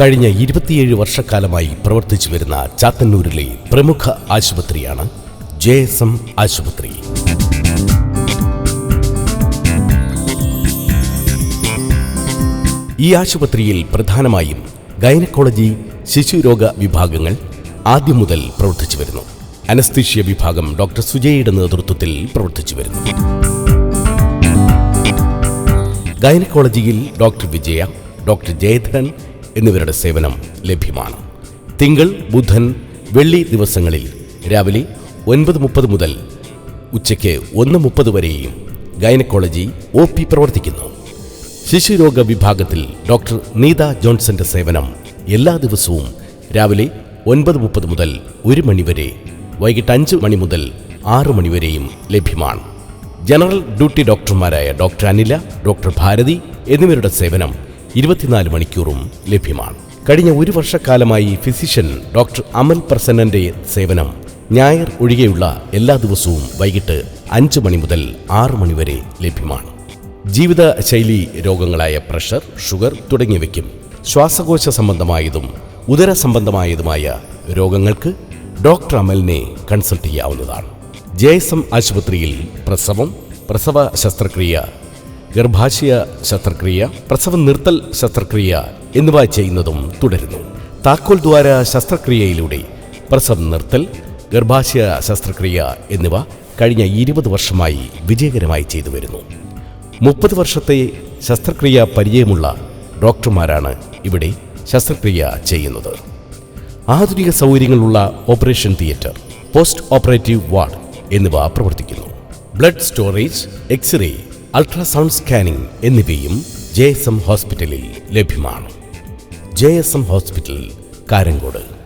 കഴിഞ്ഞ ഇരുപത്തിയേഴ് വർഷക്കാലമായി പ്രവർത്തിച്ചു വരുന്ന ചാത്തന്നൂരിലെ പ്രമുഖ ആശുപത്രിയാണ് ജെ എസ് എം ആശുപത്രി. ഈ ആശുപത്രിയിൽ പ്രധാനമായും ഗൈനക്കോളജി ശിശുരോഗ വിഭാഗങ്ങൾ ആദ്യം മുതൽ പ്രവർത്തിച്ചു വരുന്നു. അനസ്തീഷ്യ വിഭാഗം ഡോക്ടർ സുജയുടെ നേതൃത്വത്തിൽ പ്രവർത്തിച്ചു വരുന്നു. ഗൈനക്കോളജിയിൽ ഡോക്ടർ വിജയ ഡോക്ടർ ജയധരൻ എന്നിവരുടെ സേവനം ലഭ്യമാണ്. തിങ്കൾ ബുധൻ വെള്ളി ദിവസങ്ങളിൽ രാവിലെ ഒൻപത് മുപ്പത് മുതൽ ഉച്ചയ്ക്ക് ഒന്ന് മുപ്പത് വരെയും ഗൈനക്കോളജി ഒ പി പ്രവർത്തിക്കുന്നു. ശിശുരോഗ വിഭാഗത്തിൽ ഡോക്ടർ നീത ജോൺസന്റെ സേവനം എല്ലാ ദിവസവും രാവിലെ ഒൻപത് മുപ്പത് മുതൽ ഒരു മണിവരെ വൈകിട്ട് അഞ്ച് മണി മുതൽ ആറ് മണിവരെയും ലഭ്യമാണ്. ജനറൽ ഡ്യൂട്ടി ഡോക്ടർമാരായ ഡോക്ടർ അനില ഡോക്ടർ ഭാരതി എന്നിവരുടെ സേവനം ഇരുപത്തിനാല് മണിക്കൂറും ലഭ്യമാണ്. കഴിഞ്ഞ ഒരു വർഷക്കാലമായി ഫിസിഷ്യൻ ഡോക്ടർ അമൽ പ്രസന്നന്റെ സേവനം ഞായർ ഒഴികെയുള്ള എല്ലാ ദിവസവും വൈകിട്ട് അഞ്ച് മണി മുതൽ ആറ് മണി വരെ ലഭ്യമാണ്. ജീവിതശൈലി രോഗങ്ങളായ പ്രഷർ ഷുഗർ തുടങ്ങിയവയ്ക്കും ശ്വാസകോശ സംബന്ധമായതും ഉദര സംബന്ധമായതുമായ രോഗങ്ങൾക്ക് ഡോക്ടർ അമലിനെ കൺസൾട്ട് ചെയ്യാവുന്നതാണ്. ജെ എസ് എം ആശുപത്രിയിൽ പ്രസവം പ്രസവ ശസ്ത്രക്രിയ ഗർഭാശയ ശസ്ത്രക്രിയ പ്രസവം നിർത്തൽ ശസ്ത്രക്രിയ എന്നിവ ചെയ്യുന്നതും തുടരുന്നു. താക്കോൽ ദ്വാര ശസ്ത്രക്രിയയിലൂടെ പ്രസവം നിർത്തൽ ഗർഭാശയ ശസ്ത്രക്രിയ എന്നിവ കഴിഞ്ഞ ഇരുപത് വർഷമായി വിജയകരമായി ചെയ്തു വരുന്നു. മുപ്പത് വർഷത്തെ ശസ്ത്രക്രിയ പരിചയമുള്ള ഡോക്ടർമാരാണ് ഇവിടെ ശസ്ത്രക്രിയ ചെയ്യുന്നത്. ആധുനിക സൗകര്യങ്ങളുള്ള operation theatre post operative ward എന്നിവ പ്രവർത്തിക്കുന്നു. Blood storage X-ray ultrasound scanning എന്നിവയും ജെ എസ് എം ഹോസ്പിറ്റലിൽ ലഭ്യമാണ്. J S M hospital Karangode.